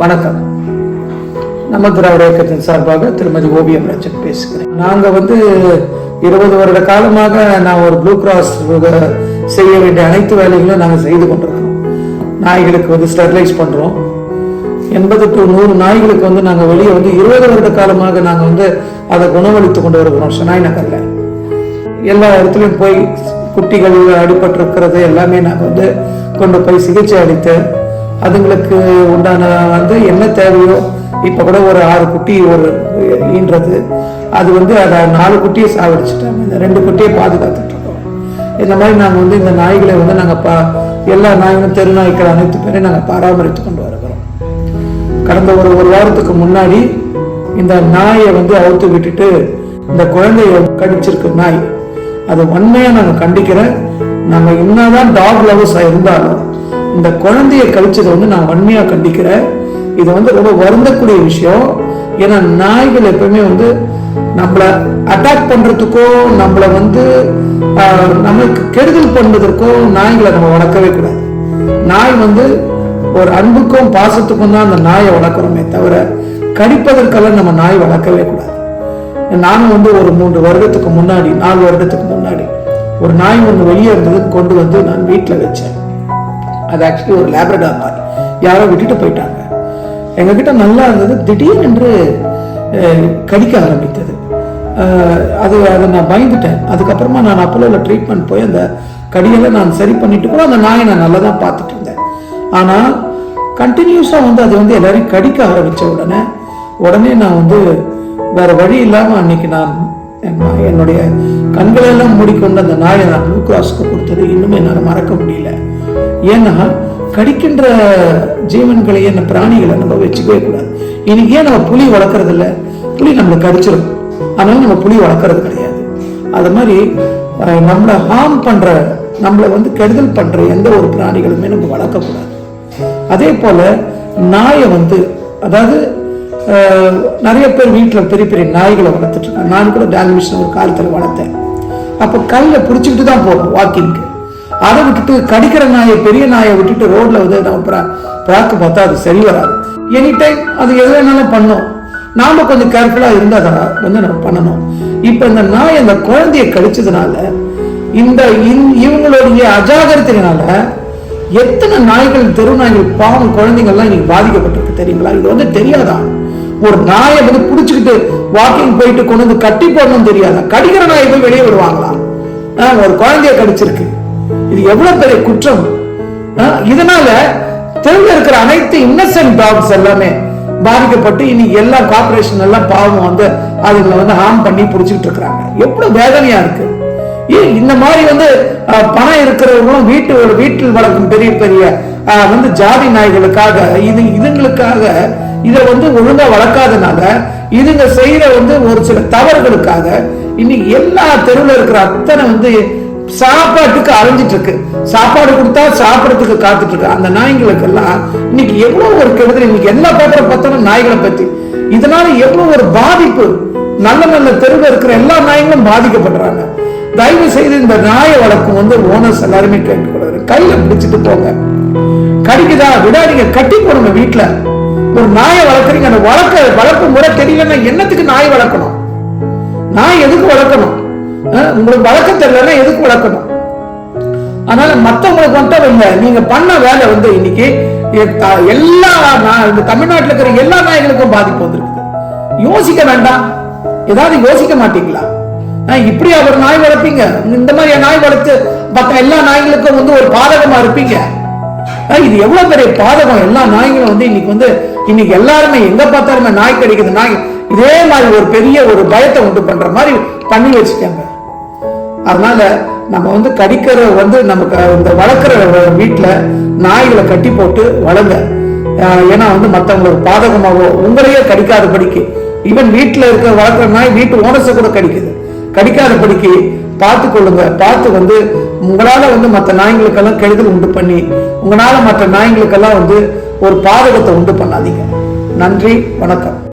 வணக்கம். நம்ம திராவிட இயக்கத்தின் சார்பாக திருமதி ஓவியம் ரஞ்சன் பேசுகிறேன். நாங்கள் வந்து இருபது வருட காலமாக நான் ஒரு ப்ளூ கிராஸ் செய்ய வேண்டிய அனைத்து வேலைகளும் நாங்கள் செய்து கொண்டிருக்கிறோம். நாய்களுக்கு வந்து ஸ்டெர்லைஸ் பண்ணுறோம் எண்பது டு நூறு நாய்களுக்கு வந்து நாங்கள் வெளியே வந்து இருபது வருட காலமாக நாங்கள் வந்து அதை குணமளித்து கொண்டு வருகிறோம். ஷனாய் நகரில். எல்லா இடத்துலையும் போய் குட்டிகள் அடிபட்டிருக்கிறது எல்லாமே நாங்கள் வந்து கொண்டு போய் சிகிச்சை அளித்து அதுங்களுக்கு உண்டான வந்து என்ன தேவையோ இப்போ கூட ஒரு ஆறு குட்டி ஒரு ஈன்றது. அது வந்து அதை நாலு குட்டியை சாவடிச்சிட்டாங்க இந்த ரெண்டு குட்டியை பாதுகாத்துட்டுருக்கோம் இந்த மாதிரி நாங்கள் வந்து இந்த நாய்களை வந்து நாங்கள் பா எல்லா நாய்களும் தெரு நாய்க்கள் அனைத்து பேரையும் நாங்கள் பராமரித்து கொண்டு வருகிறோம் கடந்த ஒரு ஒரு வாரத்துக்கு முன்னாடி இந்த நாயை வந்து அவுத்து விட்டுட்டு இந்த குழந்தைய கடிச்சிருக்கு நாய். அது உண்மையாக நாங்கள் கண்டிக்கிறேன். நம்ம என்னதான் டாக் லவர்ஸ் இருந்தாலும் இந்த குழந்தைய கழிச்சதை வந்து நான் வன்மையா கண்டிக்கிறேன். இது வந்து ரொம்ப வருந்தக்கூடிய விஷயம். ஏன்னா நாய்கள் எப்பவுமே வந்து நம்மளை அட்டாக் பண்றதுக்கோ நம்மள வந்து நம்மளுக்கு கெடுதல் பண்ணுவதற்கோ நாய்களை நம்ம வளர்க்கவே கூடாது. நாய் வந்து ஒரு அன்புக்கும் பாசத்துக்கும் தான் அந்த நாயை வளர்க்குறோமே தவிர கடிப்பதற்கெல்லாம் நம்ம நாய் வளர்க்கவே கூடாது. நானும் வந்து ஒரு மூன்று வருடத்துக்கு முன்னாடி நாலு வருடத்துக்கு முன்னாடி ஒரு நாய் ஒன்று வெளியே இருந்தது கொண்டு வந்து நான் வீட்டில் வச்சேன். அது ஆக்சுவலி ஒரு லேபரடார் மாதிரி. யாரோ விட்டுட்டு போயிட்டாங்க. எங்ககிட்ட நல்லா இருந்தது. திடீரென்று கடிக்க ஆரம்பித்தது. அது அதை நான் பயந்துட்டேன். அதுக்கப்புறமா நான் அப்போலோவில் ட்ரீட்மெண்ட் போய் அந்த கடியெல்லாம் நான் சரி பண்ணிட்டு கூட அந்த நாயை நான் நல்லா தான் பார்த்துட்டு இருந்தேன். ஆனால் கண்டினியூஸாக வந்து அது வந்து எல்லாரையும் கடிக்க ஆரம்பித்த உடனே உடனே நான் வந்து வேற வழி இல்லாமல் அன்னைக்கு நான் என்னுடைய கண்களெல்லாம் மூடிக்கொண்டு அந்த நாயை நான் ப்ளூ கிராஸ்க்கு கொடுத்தது. இன்னுமே என்னால் மறக்க முடியல. ஏன்னா கடிக்கின்ற ஜீவன்களை என்ன பிராணிகளை நம்ம வச்சுக்கவே கூடாது. இன்னைக்கு ஏன் நம்ம புலி வளர்க்கறது இல்ல புலி நம்மளை கடிச்சிடும் அதனால நம்ம புலி வளர்க்கறது கிடையாது. அது மாதிரி நம்மளை ஹார்ம் பண்ற நம்மளை வந்து கெடுதல் பண்ற எந்த ஒரு பிராணிகளுமே நம்ம வளர்க்கக்கூடாது. அதே போல நாயை வந்து அதாவது நிறைய பேர் வீட்டில் பெரிய பெரிய நாய்களை வளர்த்துட்டு இருக்காங்க. நான் கூட டால்மிஷன் ஒரு காலத்தில் வளர்த்தேன். அப்போ கல்லை பிடிச்சிக்கிட்டு தான் போகும் வாக்கிங்க்கு அதை விட்டுட்டு கடிக்கிற நாயை பெரிய நாயை விட்டுட்டு ரோட்ல வந்து நம்ம பிரா- பிராக்கு பார்த்தா அது சரி வராது. எனி டைம் அது எது வேணாலும் பண்ணும். நாம கொஞ்சம் கேர்ஃபுல்லா இருந்தா தான் வந்து நம்ம பண்ணணும். இப்ப இந்த நாய் அந்த குழந்தைய கடிச்சதுனால இந்த இவங்களுடைய அஜாகிரத்தினால எத்தனை நாய்கள் தெரு நாய்கள் பாவம் குழந்தைங்கள்லாம் இன்னைக்கு பாதிக்கப்பட்டிருக்கு தெரியுங்களா? இது வந்து தெரியாதா? ஒரு நாயை வந்து பிடிச்சிக்கிட்டு வாக்கிங் போயிட்டு கொண்டு வந்து கட்டி போடணும்னு தெரியாதா? கடிக்கிற நாயை போய் வெளியே விடுவாங்களா ஒரு குழந்தைய கடிச்சிருக்கு. இது எவ்வளவு பெரிய குற்றம்? இதனால தெருவில் இருக்கிற அனைத்து இன்னசென்ட் டாக்ஸ் எல்லாமே பாதிக்கப்பட்டு இன்னைக்கு எல்லா கார்பரேஷன் எல்லாம் பாவம் வந்து அதுங்களை வந்து ஹார்ம் பண்ணி பிடிச்சிக்கிட்டு இருக்கிறாங்க. எவ்வளவு வேதனையா இருக்கு. ஏன் இந்த மாதிரி வந்து பணம் இருக்கிறவங்களும் வீட்டு வீட்டில் வளர்க்கும் பெரிய பெரிய வந்து ஜாதி நாய்களுக்காக இது இதுங்களுக்காக இதை வந்து ஒழுங்கா வளர்க்காதனால இதுங்க செய்யற வந்து ஒரு சில தவறுகளுக்காக இன்னைக்கு எல்லா தெருவில் இருக்கிற அத்தனை வந்து சாப்பாட்டுக்கு அலைஞ்சிட்டு இருக்கு சாப்பாடு கொடுத்தா சாப்பிடறதுக்கு காத்துட்டு இருக்கு அந்த நாய்களுக்கு எல்லாம் இன்னைக்கு எவ்வளவு ஒரு கெடுதல் இன்னைக்கு எல்லா பேப்பரை பார்த்தாலும் நாய்களை பத்தி. இதனால எவ்வளவு ஒரு பாதிப்பு நல்ல நல்ல தெருவில் இருக்கிற எல்லா நாய்களும் பாதிக்கப்படுறாங்க. தயவு செய்து இந்த நாயை வளர்க்கும் வந்து ஓனர்ஸ் எல்லாருமே கேட்டுக்கொள்றாரு கையில பிடிச்சிட்டு போங்க. கடிக்குதா? விடாதீங்க கட்டி போடுங்க வீட்டுல ஒரு நாயை வளர்க்குறீங்க அந்த வளர்க்க வளர்ப்பு முறை தெரியலன்னா என்னத்துக்கு நாய் வளர்க்கணும்? நாய் எதுக்கு வளர்க்கணும்? உங்களுக்கு வளர்க்க தெரியலன்னா எதுக்கு வளர்க்கணும் அதனால மத்தவங்களுக்கு மட்டும் இல்ல நீங்க பண்ண வேலை வந்து இன்னைக்கு எல்லா நா- இந்த தமிழ்நாட்டுல இருக்கிற எல்லா நாய்களுக்கும் பாதிப்பு வந்திருக்குது யோசிக்க வேண்டாம். ஏதாவது யோசிக்க மாட்டீங்களா? இப்படி அவர் நாய் வளர்ப்பீங்க. இந்த மாதிரி நாய் வளர்த்து மற்ற எல்லா நாய்களுக்கும் வந்து ஒரு பாதகமா இருப்பீங்க. இது எவ்வளவு பெரிய பாதகம்? எல்லா நாய்களும் வந்து இன்னைக்கு வந்து இன்னைக்கு எல்லாருமே எங்க பார்த்தாலுமே நாய் கிடைக்குது நாய் இதே மாதிரி ஒரு பெரிய ஒரு பயத்தை உண்டு பண்ற மாதிரி பண்ணி வச்சுட்டாங்க. அதனால நம்ம வந்து கடிக்கிற வந்து நமக்கு இந்த வளர்க்குற வீட்டில் நாய்களை கட்டி போட்டு வளங்க ஏன்னா வந்து மற்றவங்களுக்கு பாதகமாகவோ உங்களையே கடிக்காதபடிக்கு ஈவன் வீட்டில் இருக்க வளர்க்குற நாய் வீட்டு ஓனர்ஸை கூட கடிக்குது. கடிக்காதபடிக்கு பார்த்து கொள்ளுங்க. பார்த்து வந்து உங்களால் வந்து மற்ற நாய்களுக்கெல்லாம் கெடுதல் உண்டு பண்ணி உங்களால் மற்ற நாய்களுக்கெல்லாம் வந்து ஒரு பாதகத்தை உண்டு பண்ணாதீங்க. நன்றி வணக்கம்.